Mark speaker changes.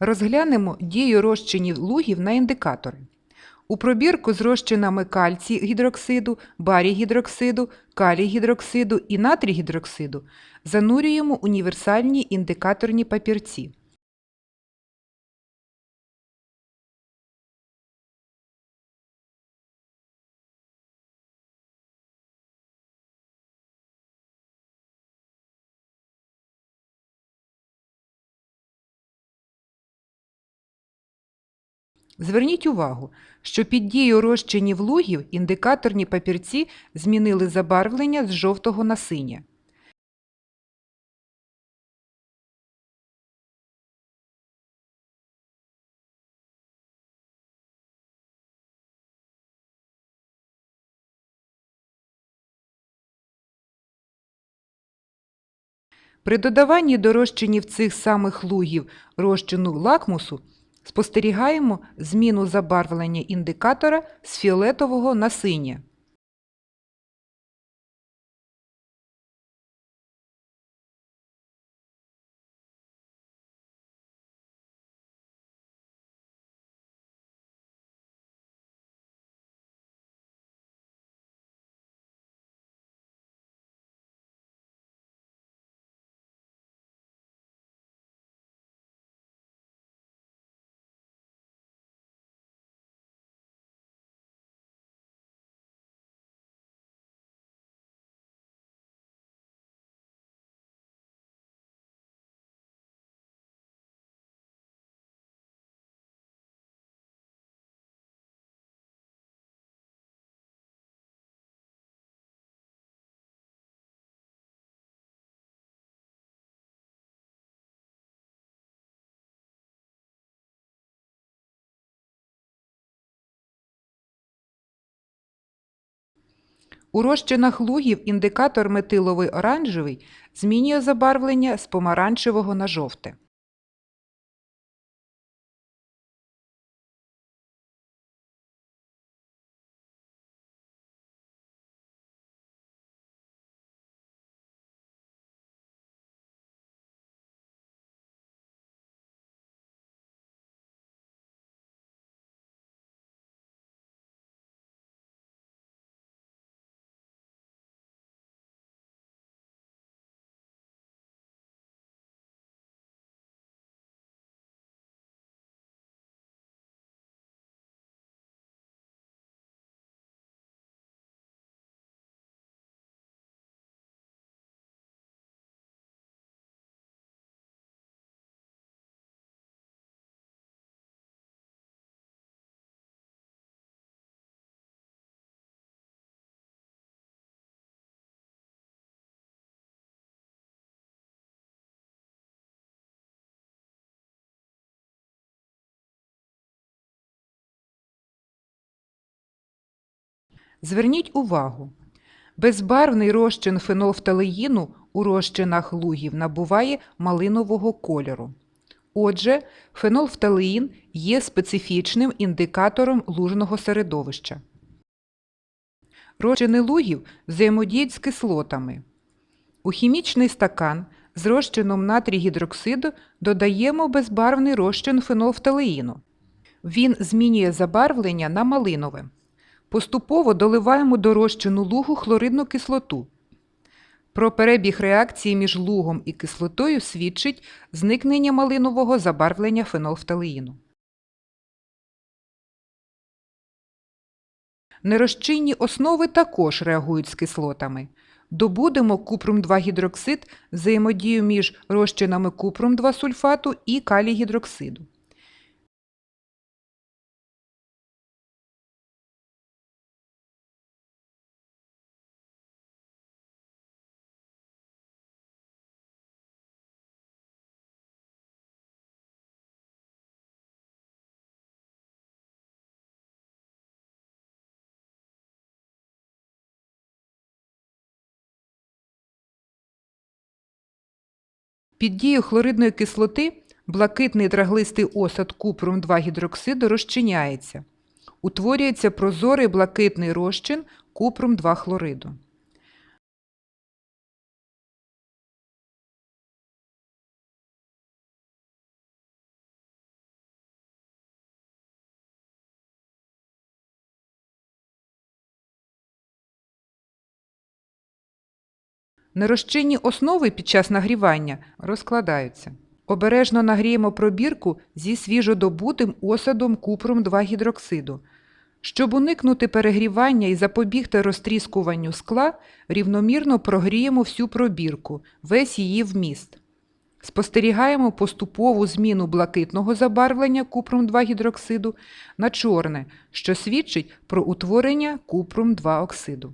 Speaker 1: Розглянемо дію розчинів лугів на індикатори. У пробірку з розчинами кальцій гідроксиду, барій гідроксиду, калій гідроксиду і натрій гідроксиду занурюємо універсальні індикаторні папірці. Зверніть увагу, що під дією розчинів лугів індикаторні папірці змінили забарвлення з жовтого на синє. При додаванні до розчинів цих самих лугів розчину лакмусу спостерігаємо зміну забарвлення індикатора з фіолетового на синє. У розчинах лугів індикатор метиловий оранжевий змінює забарвлення з помаранчевого на жовте. Зверніть увагу, безбарвний розчин фенолфталеїну у розчинах лугів набуває малинового кольору. Отже, фенолфталеїн є специфічним індикатором лужного середовища. Розчини лугів взаємодіють з кислотами. У хімічний стакан з розчином натрій гідроксиду додаємо безбарвний розчин фенолфталеїну. Він змінює забарвлення на малинове. Поступово доливаємо до розчину лугу хлоридну кислоту. Про перебіг реакції між лугом і кислотою свідчить зникнення малинового забарвлення фенолфталеїну. Нерозчинні основи також реагують з кислотами. Добудемо купрум-2 гідроксид взаємодію між розчинами купрум-2 сульфату і калій гідроксиду. Під дією хлоридної кислоти блакитний драглистий осад купрум-2 гідроксиду розчиняється. Утворюється прозорий блакитний розчин купрум-2 хлориду. Нерозчинні основи під час нагрівання розкладаються. Обережно нагріємо пробірку зі свіжодобутим осадом купром 2 гідроксиду. Щоб уникнути перегрівання і запобігти розтріскуванню скла, рівномірно прогріємо всю пробірку, весь її вміст. Спостерігаємо поступову зміну блакитного забарвлення купром 2 гідроксиду на чорне, що свідчить про утворення купром 2 оксиду.